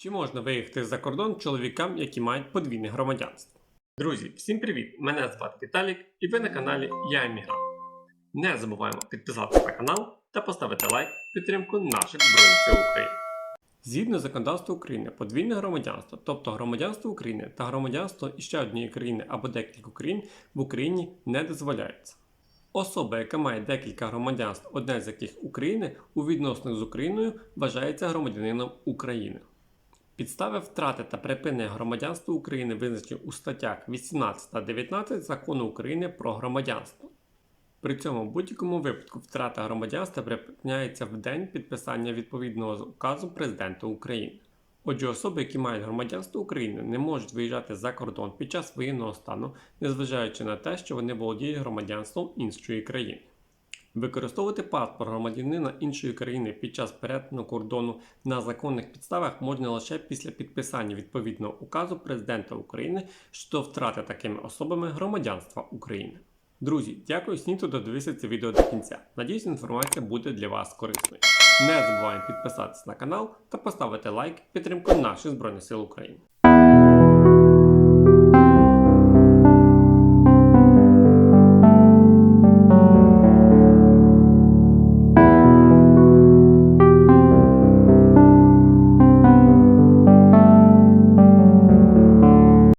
Чи можна виїхати за кордон чоловікам, які мають подвійне громадянство? Друзі, всім привіт! Мене звати Віталік і ви на каналі Я Емігрант. Не забуваємо підписатися на канал та поставити лайк в підтримку наших Збройних сил України. Згідно законодавства України, подвійне громадянство, тобто громадянство України та громадянство іще однієї країни або декількох країн в Україні не дозволяється. Особа, яка має декілька громадянств, одне з яких України, у відносинах з Україною вважається громадянином України. Підстави втрати та припинення громадянства України визначені у статтях 18 та 19 Закону України про громадянство. При цьому в будь-якому випадку втрата громадянства припиняється в день підписання відповідного указу Президента України. Отже, особи, які мають громадянство України, не можуть виїжджати за кордон під час воєнного стану, незважаючи на те, що вони володіють громадянством іншої країни. Використовувати паспорт громадянина іншої країни під час перетину кордону на законних підставах можна лише після підписання відповідного указу Президента України щодо втрати такими особами громадянства України. Друзі, дякую всім, хто додивився це відео до кінця. Надіюсь, інформація буде для вас корисною. Не забуваємо підписатися на канал та поставити лайк підтримку наших Збройних сил України.